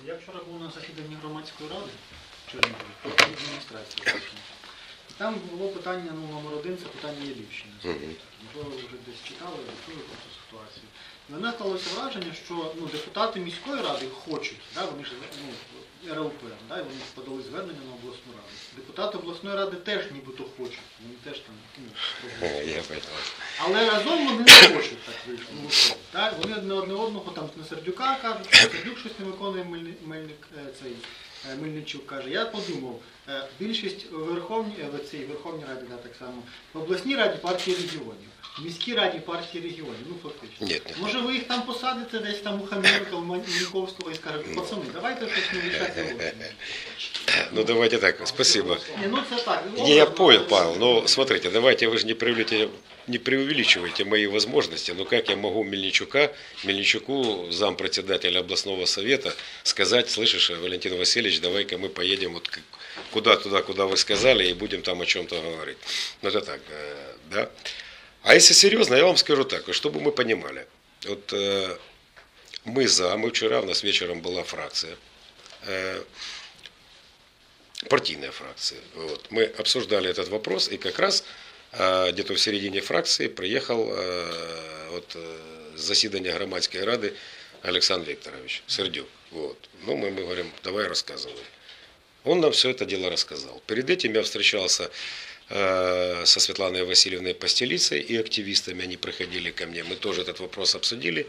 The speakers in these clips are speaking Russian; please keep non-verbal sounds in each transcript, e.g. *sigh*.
Дивіться, я вчора був на засіданні громадської ради Чернігові, про адміністрацію. Там було питання ну, номер один, це питання Єлівщини. Можливо, ви вже десь читали, чули про цю ситуацію. І мене сталося враження, що ну, депутати міської ради хочуть, да, вони ж ну, РЛП, да, і вони подали звернення на обласну раду. Депутати обласної ради теж нібито хочуть, вони теж там ну. *laughs* Але разом вони не хочуть так вийшло. Ну? Вони одне одного там на Сердюка кажуть, що Сердюк щось не виконує Мельни- Мельник, е, цей, Мельничук каже. Я подумав, е, більшість у Верховній, е, в цій Верховній Раді да, так само, в обласній раді партії регіонів, в міській раді партії регіонів, ну фактично. Ні, ні. Може ви їх там посадите десь там у Хам'янка, у Маніковського і скажете, пацани, давайте щось не рішати. *laughs* Ну давайте так, спасибо. Ні, ну це так. Не, я образно, понял, але- Павел, но смотрите, давайте вы же не преувеличиваете, не преувеличиваете мои возможности. Ну как я могу Мельничука, Мельничуку, зампредседателя областного совета, сказать, слышишь, Валентин Васильевич, давай-ка мы поедем вот куда туда, куда вы сказали, и будем там о чем-то говорить. Ну это так, э, да. А если серьезно, я вам скажу так, чтобы мы понимали. Вот э, мы за, мы вчера, у нас вечером была фракция, э, партийная фракция. Вот. Мы обсуждали этот вопрос, и как раз где-то в середине фракции приехал э, вот, э, с засідання громадської ради Александр Викторович Сердюк. Вот. Ну, мы, мы говорим, давай рассказывай. Он нам все это дело рассказал. Перед этим я встречался э, со Светланой Васильевной Постелицей и активистами, они приходили ко мне, мы тоже этот вопрос обсудили.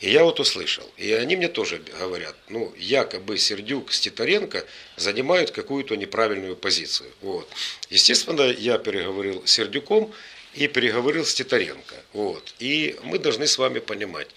И я вот услышал, и они мне тоже говорят, ну, якобы Сердюк с Титаренко занимают какую-то неправильную позицию. Вот. Естественно, я переговорил с Сердюком и переговорил с Титаренко. Вот. И мы должны с вами понимать,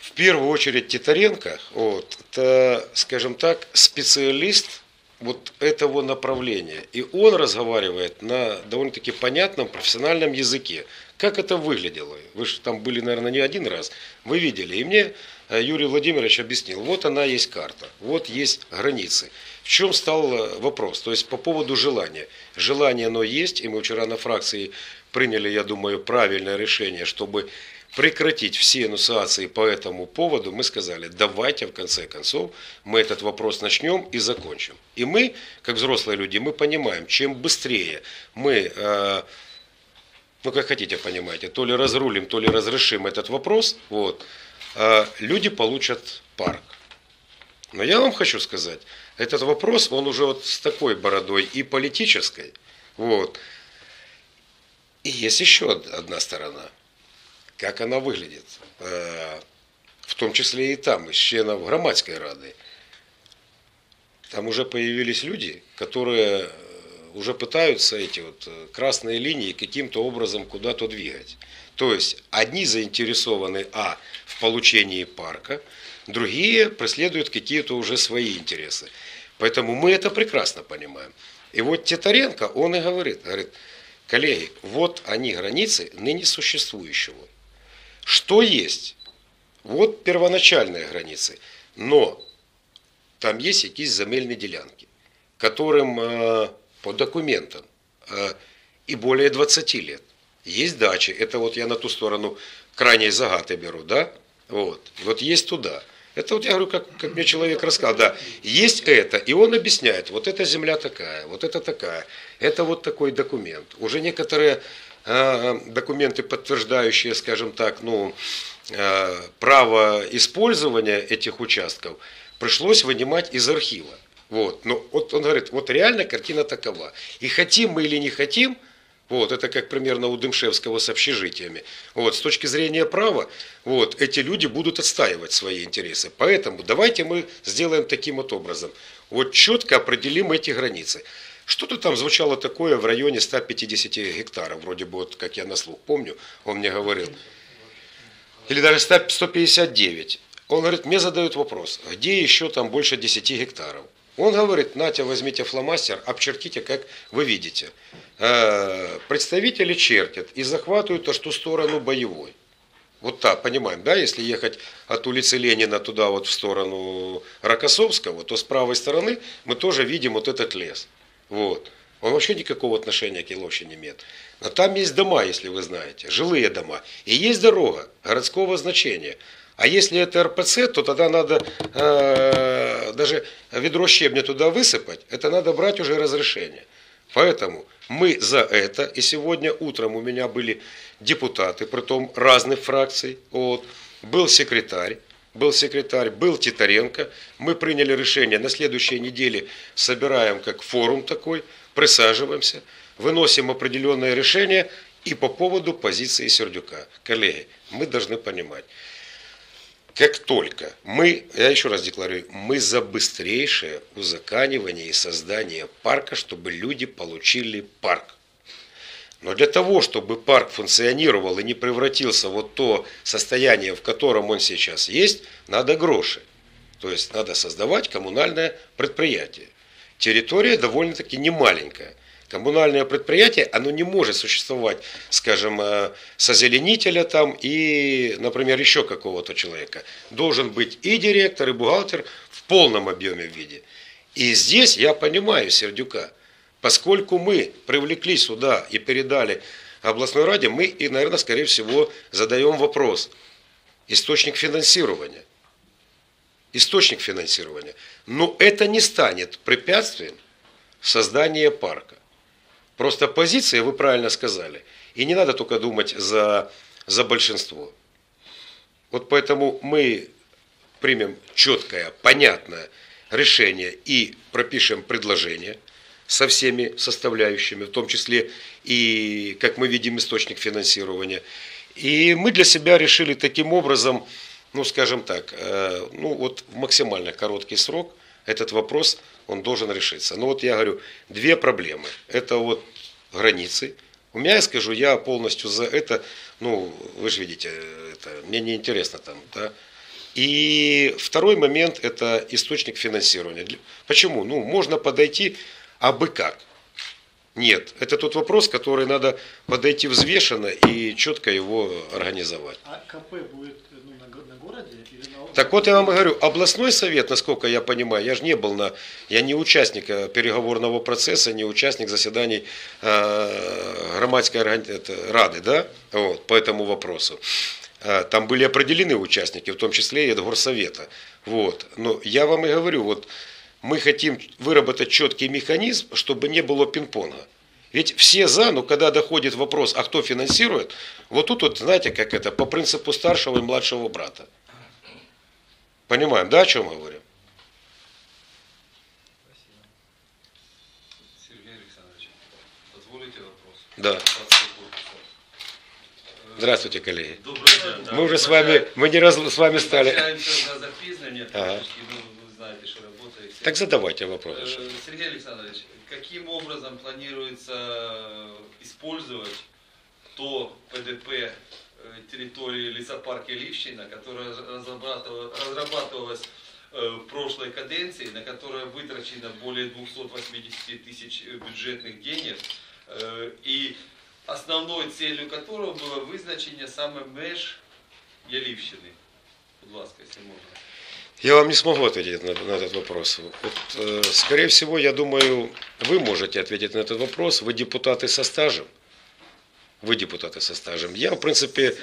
в первую очередь Титаренко, вот, это, скажем так, специалист вот этого направления. И он разговаривает на довольно-таки понятном профессиональном языке. Как это выглядело? Вы же там были, наверное, не один раз. Вы видели. И мне э, Юрий Владимирович объяснил, вот она есть карта, вот есть границы. В чем стал э, вопрос? То есть по поводу желания. Желание оно есть, и мы вчера на фракции приняли, я думаю, правильное решение, чтобы прекратить все иннуциации по этому поводу, мы сказали, давайте в конце концов мы этот вопрос начнем и закончим. И мы, как взрослые люди, мы понимаем, чем быстрее мы, э, ну как хотите понимаете, то ли разрулим, то ли разрешим этот вопрос, вот, э, люди получат парк. Но я вам хочу сказать, этот вопрос, он уже вот с такой бородой и политической, вот. И есть еще одна сторона – как она выглядит, Э, в том числе и там, из членов громадской рады. Там уже появились люди, которые уже пытаются эти вот э, красные линии каким-то образом куда-то двигать. То есть одни заинтересованы, а, в получении парка, другие преследуют какие-то уже свои интересы. Поэтому мы это прекрасно понимаем. И вот Титаренко, он и говорит, говорит, коллеги, вот они границы ныне существующего. Что есть? Вот первоначальные границы. Но там есть якісь земельні ділянки, которым э, по документам э, и более 20 лет. Есть дачи, это вот я на ту сторону крайней загаты беру, да? Вот, вот есть туда. Это вот я говорю, как, как мне человек рассказал, да, есть это, и он объясняет, вот эта земля такая, вот это такая, это вот такой документ. Уже некоторые э, документы, подтверждающие, скажем так, ну, э, право использования этих участков, пришлось вынимать из архива. Вот. Но вот он говорит, вот реально картина такова. И хотим мы или не хотим, вот, это как примерно у Дымшевского с общежитиями. Вот, с точки зрения права, вот, эти люди будут отстаивать свои интересы. Поэтому давайте мы сделаем таким вот образом. Вот четко определим эти границы. Что-то там звучало такое в районе 150 гектаров, вроде бы, вот, как я на слух помню, он мне говорил. Или даже 100 159. Он говорит, мне задают вопрос, где еще там больше 10 гектаров? Он говорит, Натя, возьмите фломастер, обчертите, как вы видите. Э, Представители чертят и захватывают аж ту сторону боевой. Вот так, понимаем, да, если ехать от улицы Ленина туда вот в сторону Рокоссовского, то с правой стороны мы тоже видим вот этот лес. Вот. Он вообще никакого отношения к Еловщине не имеет. Но там есть дома, если вы знаете, жилые дома. И есть дорога городского значения. А если это РПЦ, то тогда надо э, даже ведро щебня туда высыпать. Это надо брать уже разрешение. Поэтому мы за это. И сегодня утром у меня были депутаты, притом разных фракций. Вот. Был секретарь. Был секретарь, был Титаренко. Мы приняли решение, на следующей неделе собираем как форум такой, присаживаемся, выносим определенное решение и по поводу позиции Сердюка. Коллеги, мы должны понимать, как только мы, я еще раз декларирую, мы за быстрейшее узаканивание и создание парка, чтобы люди получили парк. Но для того, чтобы парк функционировал и не превратился вот то состояние, в котором он сейчас есть, надо гроши. То есть надо создавать коммунальное предприятие. Территория довольно-таки немаленькая. Коммунальное предприятие, оно не может существовать, скажем, э, созеленителя там и, например, еще какого-то человека. Должен быть и директор, и бухгалтер в полном объеме виде. И здесь я понимаю Сердюка. Поскольку мы привлекли сюда и передали областной раде, мы и, наверное, скорее всего, задаем вопрос. Источник финансирования. Источник финансирования. Но это не станет препятствием создания парка. Просто позиция, вы правильно сказали, и не надо только думать за, за большинство. Вот поэтому мы примем четкое, понятное решение и пропишем предложение со всеми составляющими, в том числе и, как мы видим, источник финансирования. И мы для себя решили таким образом, ну, скажем так, э, ну, вот в максимально короткий срок этот вопрос – он должен решиться. Но вот я говорю, две проблемы. Это вот границы. У меня, я скажу, я полностью за это, ну, вы же видите, это, мне не интересно там, да. И второй момент – это источник финансирования. Почему? Ну, можно подойти, а бы как? Нет, это тот вопрос, который надо подойти взвешенно и четко его организовать. А КП будет ну, на, на городе или на... Так вот я вам говорю, областной совет, насколько я понимаю, я же не был на, я не участник э, переговорного процесса, не участник заседаний э, громадской рады, да, вот, по этому вопросу. Э, там были определены участники, в том числе и от горсовета. Вот. Но я вам и говорю, вот мы хотим выработать четкий механизм, чтобы не было пинг-понга. Ведь все за, но когда доходит вопрос, а кто финансирует, вот тут вот, знаете, как это, по принципу старшего и младшего брата. Понимаем, да, о чем мы говорим? Сергей Александрович, позволите вопрос? Да. Здравствуйте, коллеги. Добрый день. Мы уже с вами, мы не раз с вами стали. Ага. ну. Так задавайте вопрос. Э, Сергей Александрович, каким образом планируется использовать то ПДП э, территории лесопарка Ливщина, которая разрабатывала- разрабатывалась э, в прошлой каденции, на которое вытрачено более 280 тысяч э, бюджетных денег, э, и основной целью которого было визначення саме меж Ялівщини. Будь якщо можна. Я вам не смогу ответить на, на этот вопрос. Вот, э, скорее всего, я думаю, вы можете ответить на этот вопрос. Вы депутаты со стажем. Вы депутаты со стажем. Я, в принципе,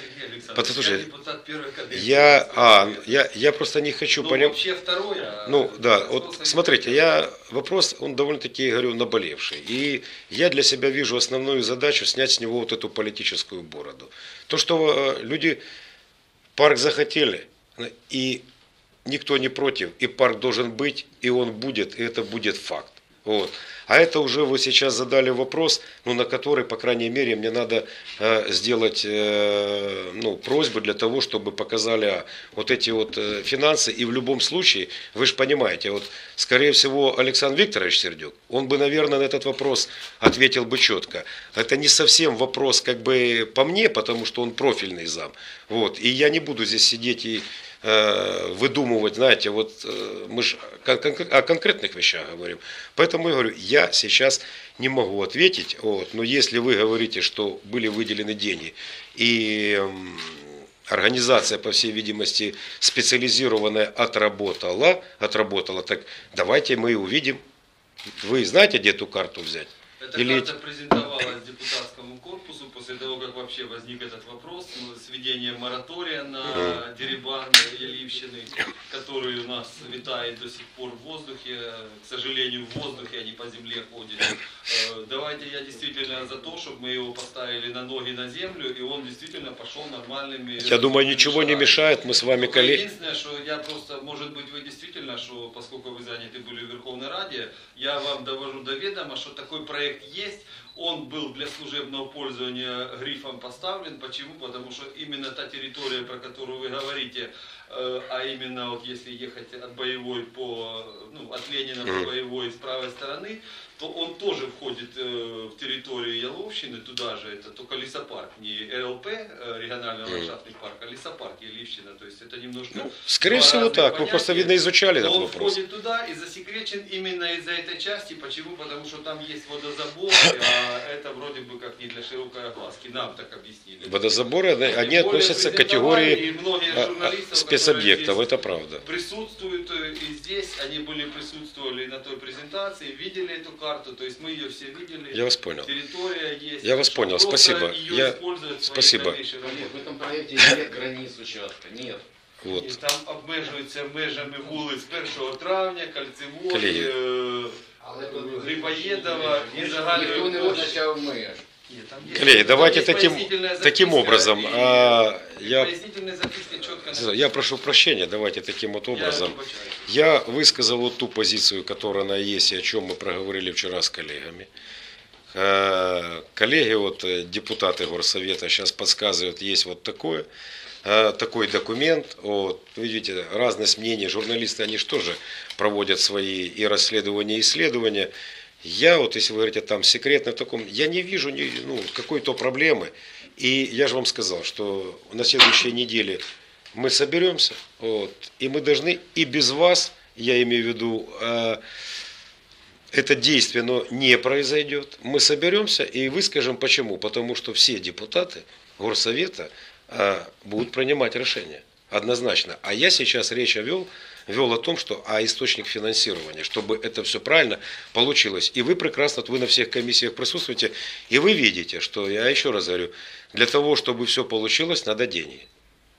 Послушайте, я депутат первой каденции. я, а, я, я просто не хочу ну, понять. вообще второе. а Ну да, вот смотрите, я вопрос, он довольно-таки, говорю, наболевший. И я для себя вижу основную задачу снять с него вот эту политическую бороду. То, что э, люди парк захотели, и никто не против, и парк должен быть, и он будет, и это будет факт. Вот. А это уже вы сейчас задали вопрос, ну, на который, по крайней мере, мне надо э, сделать э, ну, просьбу для того, чтобы показали а, вот эти вот э, финансы. И в любом случае, вы же понимаете, вот, скорее всего, Александр Викторович Сердюк, он бы, наверное, на этот вопрос ответил бы четко. Это не совсем вопрос как бы по мне, потому что он профильный зам. Вот. И я не буду здесь сидеть и выдумывать, знаете, вот э, мы же о, кон- о конкретных вещах говорим. Поэтому я говорю, я сейчас не могу ответить, вот, но если вы говорите, что были выделены деньги и организация, по всей видимости, специализированная отработала, отработала, так давайте мы увидим. Вы знаете, где эту карту взять? Эта Или карта презентовалась депутатскому корпусу после того, как вообще возник этот вопрос ну, с введением моратория на Дерибан и Ливщины, который у нас витает до сих пор в воздухе, к сожалению, в воздухе, а не по земле ходит. Э, Давайте я действительно за то, чтобы мы его поставили на ноги на землю, и он действительно пошел нормальными... Я думаю, ничего не мешает, мы с вами, Только коллеги. Единственное, что я просто, может быть, вы действительно, что поскольку вы заняты были в Верховной Раде, я вам довожу до ведома, что такой проект есть. Он был для служебного пользования грифом поставлен. Почему? Потому что именно та территория, про которую вы говорите, э, а именно вот если ехать от боевой по, ну, от Ленина по боевой с правой стороны, то он тоже входит э, в территорию Яловщины, туда же, это только лесопарк, не РЛП, э, региональный ландшафтный парк, а лесопарк Яловщина, то есть это немножко... Ну, скорее всего, так. Мы просто, понятия. видно, изучали этот он вопрос. входит туда и засекречен именно из-за этой части. Почему? Потому что там есть водозабор, *coughs* а это вроде бы как не для широкой огласки. Нам так объяснили. Водозаборы, они относятся к категории а, а, спецобъектов, это правда. Присутствуют э, и здесь, они были присутствовали на той презентации, видели эту карту, то есть мы ее все видели. Я вас понял. Территория есть. Я вас понял, Просто спасибо. ее Я- используют в своей спасибо. дальнейшей работе. Олег, в этом проекте *laughs* нет границ участка, нет. І Вот. там обмежуються межами вулиць 1 травня, Кольцевої, Колеги. е, Але тут Грибоєдова і загальної ніхто не площі. визначав меж. Ні, там є- Коллеги, там давайте є таким, пояснительная таким записка, образом. і- а, і я, пояснительная записка чітко я написана. прошу прощения, давайте таким вот образом. Я вибачаюсь. Я высказал вот ту позицию, которая она есть, и о чем мы проговорили вчера с коллегами. Э, Коллеги, вот э, депутаты Горсовета сейчас подсказывают, есть вот такое, э, такой документ. Вот, видите, разность мнений, журналисты, они же тоже проводят свои и расследования, и исследования. Я вот, если вы говорите там секретно в таком, я не вижу ну, какой-то проблемы. И я же вам сказал, что на следующей неделе мы соберемся, вот, и мы должны и без вас, я имею в виду, э, это действие но не произойдет. Мы соберемся и выскажем почему. Потому что все депутаты Горсовета э, будут принимать решения. Однозначно. А я сейчас речь вел, вел о том, что а источник финансирования, чтобы это все правильно получилось. И вы прекрасно, вот вы на всех комиссиях присутствуете, и вы видите, что, я еще раз говорю, для того, чтобы все получилось, надо деньги.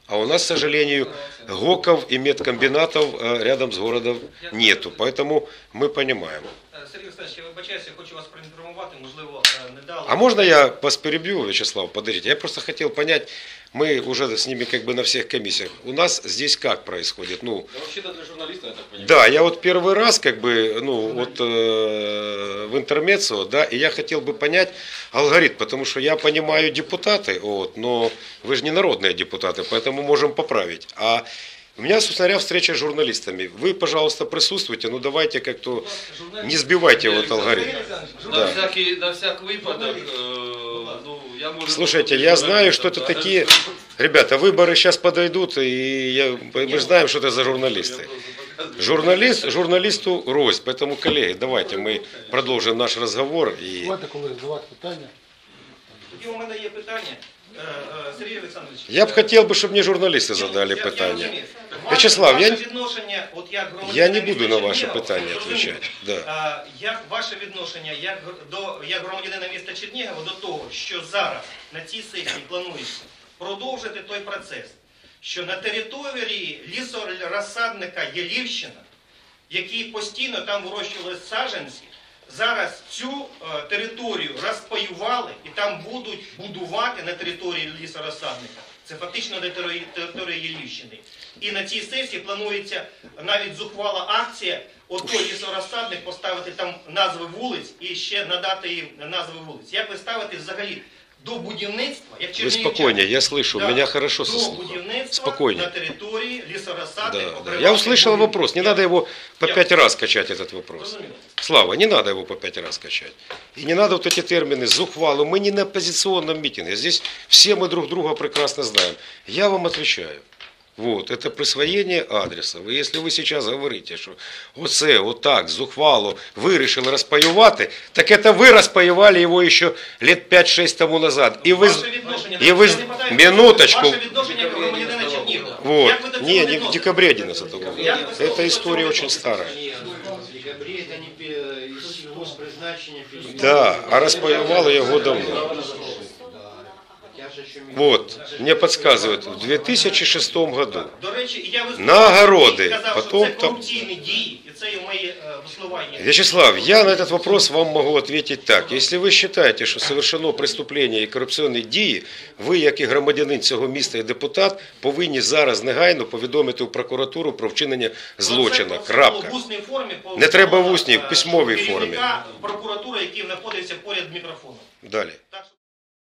А у нас, к сожалению, ГОКов и медкомбинатов э, рядом с городом нету. Поэтому мы понимаем. Е, Сергій Олександрович, я вибачаюся, я хочу вас проінформувати, можливо, е, не дали. А можно я вас перебью, Вячеслав? Подождите. Я просто хотел понять, мы уже с ними как бы на всех комиссиях. У нас здесь как происходит? Ну, Да вообще-то для журналиста, я так понимаю. да, я вот первый раз как бы, ну, вот э, в интермеццо, да, и я хотел бы понять алгоритм, потому что я понимаю депутаты, вот, но вы же не народные депутаты, поэтому можем поправить. А у меня, собственно говоря, встреча с журналистами. Вы, пожалуйста, присутствуйте, ну давайте как-то не сбивайте вот алгоритм. Олександрович, На Да. всякий, на всяк випадок, е, ну, я можу... Слушайте, я знаю, что это такие... Ребята, выборы сейчас подойдут, и я, мы же знаем, что это за журналисты. Журналист, журналисту рознь. Поэтому, коллеги, давайте мы продолжим наш разговор. И... Давайте, коли задавати питання. Тоді у мене є питання. Е, е, Сергій Олександрович. Я б е, хотел бы, чтобы мне журналисты задали я- я питання. Ваше- Вячеслав, я- ваше відношення, от як Я не буду на Чернігова, питання отвечать. Да. Як ваше відношення як до як громадянина міста Чернігова до того, що зараз на цій сесії планується продовжити той процес, що на території лісорозсадника Єлівщина, який постійно там вирощували саджанці, зараз цю е, територію розпаювали і там будуть будувати на території лісорозсадника. Це фактично території Єлівщини. І на цій сесії планується навіть зухвала акція, отої той поставити там назви вулиць і ще надати їм назви вулиць. Як ви ставите взагалі до будівництва, як Вы чернігівчани, спокойнее, я слышу, Да. меня хорошо до сослухал. будівництва Спокойнее. на території лісорозсадника. Да, да. Я услышал вопрос, не надо его по Я- пять раз качать, этот вопрос. Розумію. Слава, не надо его по пять раз качать. И не надо вот эти термины зухвалы. Мы не на оппозиционном митинге. Здесь все мы друг друга прекрасно знаем. Я вам отвечаю. Вот, это присвоение адреса. Ви, Если вы сейчас говорите, що оце, отак, зухвало, ви вирішили розпаювати, так это ви розпаювали його ще лет 5-6 тому назад. І ви, з- Ваше відношення, і ви, я з- не питаю, минуточку, Ваше відношення як громадянина Чернігова. вот, Як ви до цього не, не в відноситесь? декабре 11 года. Як ви до Эта цього история очень відноситесь? старая. декабре это не пе- из госпризначення перевели. Да, а розпаювали його давно. Да. Я же еще Вот, мне подсказывают, в 2006 году. До речі, і я виступав На огороди, і сказав, потом що це там- корупційні дії, і це і мої е, висловання. Вячеслав, я на этот вопрос вам могу ответить так. Если вы считаете, что совершено преступлення і корупційні дії, ви, як і громадянин цього міста і депутат, повинні зараз негайно повідомити у прокуратуру про вчинення злочину. Про це- про це Крапка. було в усній формі Не треба в усній, в е, письмовій керівника формі. прокуратури, який знаходиться поряд з мікрофоном. Далі. Так що